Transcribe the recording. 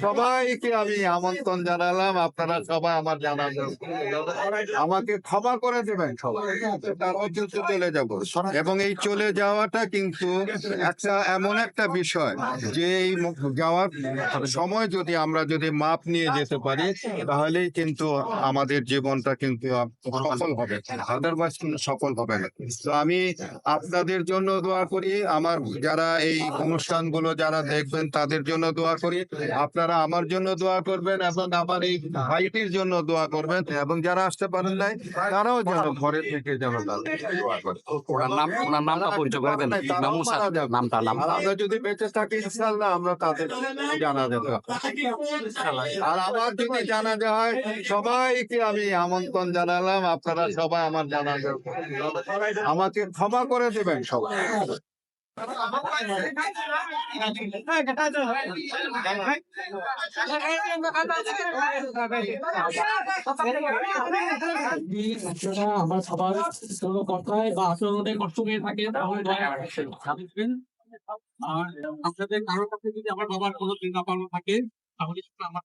সবাইকে আমি আমন্ত্রণ জানালাম, আপনারা সবাই আমার জানাবেন। আমাকে ক্ষমা করে দেবেন সবাই। চলে যাব। এবং এই চলে যাওয়াটা কিন্তু একটা এমন একটা বিষয় যে এই যাওয়ার সময় যদি আমরা যদি মাপ নিয়ে যেতে পারি, তাহলেই কিন্তু আমাদের জীবনটা কিন্তু সফল হবে। আদারওয়াইজ কিন্তু সফল হবে না। তো আমি আপনাদের জন্য দোয়া করি। আমার যারা এই অনুষ্ঠানগুলো যারা দেখবেন, তাদের জন্য দোয়া করি। আপনারা আমার জন্য দোয়া করবেন এবং আমার এই ভাইটির জন্য দোয়া করবেন এবং যারা আসতে পারেন নাই তারাও যেন ঘরে থেকে যেন আমরা যদি বেঁচে থাকি ইনশাল্লাহ আমরা তাদের জানা দেব। আর আমার যদি জানা হয় সবাইকে আমি আমন্ত্রণ জানালাম। আপনারা সবাই আমার জানা আমাকে ক্ষমা করে দেবেন সবাই। আমার সবার কোনো কথায় বা আচরণে কষ্ট পেয়ে থাকে আর আপনাদের কাছে যদি আমার বাবার কোনো চিন্তা ভাবনা থাকে, তাহলে আমার